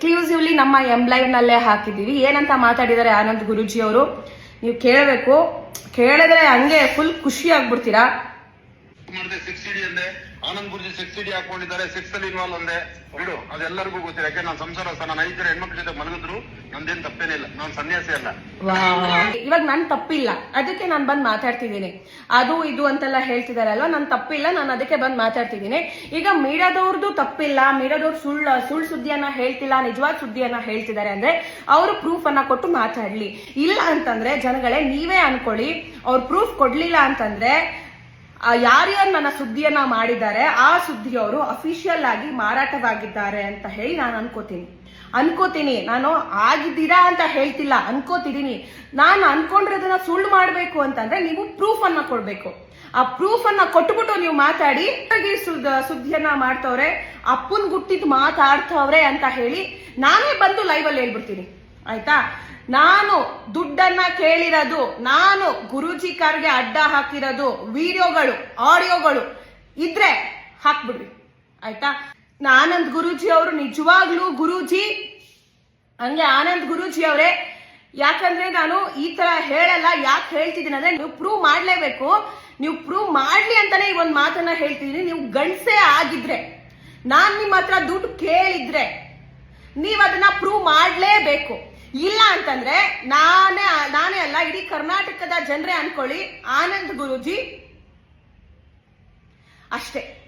Exclusively ನಮ್ಮ M ಹಾಕಿದೀವಿ ಏನಂತ ಮಾತಾಡಿದ್ದಾರೆ ಆನಂದ್ ಗುರುಜಿ ಅವರು ನೀವು ಕೇಳಬೇಕು. ಕೇಳಿದ್ರೆ ಹಂಗೆ ಫುಲ್ ಖುಷಿ ಆಗ್ಬಿಡ್ತೀರಾ? ಮಾಡಿದೆ ಸಿಕ್ಸ್ ಸಿಡಿ ಅಂದೆ. ಆನಂದ್ ಗುರುಜಿ ಸಿಕ್ಸ್ ಸಿಡಿ ಹಾಕೊಂಡಿದ್ದಾರೆ ಸಿಕ್ಸ್ ಅಲ್ಲಿ ಇನ್ವಾಲ್ವ್ ಅಂದೆ. ಬಿಡು, ಅದೆಲ್ಲರಿಗೂ ಗೊತ್ತಿದೆ ಯಾಕೆ, ನಾನು ಸಂಸಾರಸ್ಥ ನಾನು ಐದು ಜನ ಹೆಣ್ಮಕ್ಳ ಜೊತೆ ಮಲಗಿದ್ರು, ನಂದೇನ್ ತಪ್ಪೇನಿಲ್ಲ ನಾನು ಸನ್ಯಾಸಿ ಅಲ್ಲ. ಇವಾಗ ನನ್ ತಪ್ಪಿಲ್ಲ. ಅದಕ್ಕೆ ನಾನು ಬಂದ್ ಮಾತಾಡ್ತಿದ್ದೀನಿ. ಅದು ಇದು ಅಂತೆಲ್ಲ ಹೇಳ್ತಿದಾರಲ್ವಾ ನನ್ ತಪ್ಪಿಲ್ಲ, ನಾನು ಅದಕ್ಕೆ ಬಂದ್ ಮಾತಾಡ್ತಿದ್ದೀನಿ. ಈಗ ಮೀಡಿಯಾದವ್ರದ್ದು ತಪ್ಪಿಲ್ಲ. ಮೀಡಿಯಾದವ್ರು ಸುಳ್ಳು ಸುಳ್ಳು ಸುದ್ದಿಯನ್ನ ಹೇಳ್ತಿಲ್ಲ, ನಿಜವಾದ ಸುದ್ದಿಯನ್ನ ಹೇಳ್ತಿದ್ದಾರೆ ಅಂದ್ರೆ ಅವರು ಪ್ರೂಫ್ ಅನ್ನ ಕೊಟ್ಟು ಮಾತಾಡ್ಲಿ. ಇಲ್ಲ ಅಂತಂದ್ರೆ, ಜನಗಳೇ, ನೀವೇ ಅನ್ಕೊಳ್ಳಿ. ಅವ್ರು ಪ್ರೂಫ್ ಕೊಡ್ಲಿಲ್ಲ ಅಂತಂದ್ರೆ ಯಾರ್ಯಾರು ನನ್ನ ಸುದ್ದಿಯನ್ನ ಮಾಡಿದ್ದಾರೆ, ಆ ಸುದ್ದಿಯವರು ಅಫಿಷಿಯಲ್ ಆಗಿ ಮಾರಾಟವಾಗಿದ್ದಾರೆ ಅಂತ ಹೇಳಿ ನಾನು ಅನ್ಕೋತೀನಿ. ಅನ್ಕೋತೀನಿ, ನಾನು ಆಗಿದ್ದೀರಾ ಅಂತ ಹೇಳ್ತಿಲ್ಲ, ಅನ್ಕೋತಿದ್ದೀನಿ. ನಾನು ಅನ್ಕೊಂಡಿರೋದನ್ನ ಸುಳ್ಳು ಮಾಡಬೇಕು ಅಂತಂದ್ರೆ ನೀವು ಪ್ರೂಫ್ ಅನ್ನ ಕೊಡ್ಬೇಕು. ಆ ಪ್ರೂಫ್ ಅನ್ನ ಕೊಟ್ಬಿಟ್ಟು ನೀವು ಮಾತಾಡಿ ಸುದ್ದಿಯನ್ನ ಮಾಡ್ತವ್ರೆ, ಅಪ್ಪನ್ ಗುಟ್ಟಿದ್ ಮಾತಾಡ್ತವ್ರೆ ಅಂತ ಹೇಳಿ ನಾನೇ ಬಂದು ಲೈವ್ ಅಲ್ಲಿ ಹೇಳ್ಬಿಡ್ತೀನಿ. ಆಯ್ತಾ? ನಾನು ದುಡ್ಡನ್ನ ಕೇಳಿರೋದು ನಾನು ಗುರೂಜಿ ಕಾರ್ಗೆ ಅಡ್ಡ ಹಾಕಿರೋದು ವಿಡಿಯೋಗಳು, ಆಡಿಯೋಗಳು ಇದ್ರೆ ಹಾಕ್ಬಿಡ್ರಿ. ಆಯ್ತಾ? ಆನಂದ್ ಗುರೂಜಿ ಅವರು ನಿಜವಾಗ್ಲೂ ಗುರೂಜಿ. ಹಂಗೆ ಆನಂದ್ ಗುರೂಜಿ ಅವರೇ. ಯಾಕಂದ್ರೆ ನಾನು ಈ ತರ ಹೇಳಲ್ಲ, ಯಾಕೆ ಹೇಳ್ತಿದ್ದೀನಿ ಅಂದ್ರೆ ನೀವು ಪ್ರೂವ್ ಮಾಡ್ಲೇಬೇಕು. ನೀವು ಪ್ರೂವ್ ಮಾಡ್ಲಿ ಅಂತಾನೆ ಈ ಒಂದು ಮಾತನ್ನ ಹೇಳ್ತಿದ್ದೀನಿ. ನೀವು ಗಂಡ್ಸೇ ಆಗಿದ್ರೆ, ನಾನ್ ನಿಮ್ಮ ಹತ್ರ ದುಡ್ಡು ಕೇಳಿದ್ರೆ ನೀವ್ ಅದನ್ನ ಪ್ರೂವ್ ಮಾಡ್ಲೇಬೇಕು. ಇಲ್ಲ ಅಂತಂದ್ರೆ ನಾನೇ ನಾನೇ ಅಲ್ಲ ಇಡೀ ಕರ್ನಾಟಕದ ಜನರೇ ಅನ್ಕೊಳ್ಳಿ. ಆನಂದ್ ಗುರುಜಿ. ಅಷ್ಟೇ.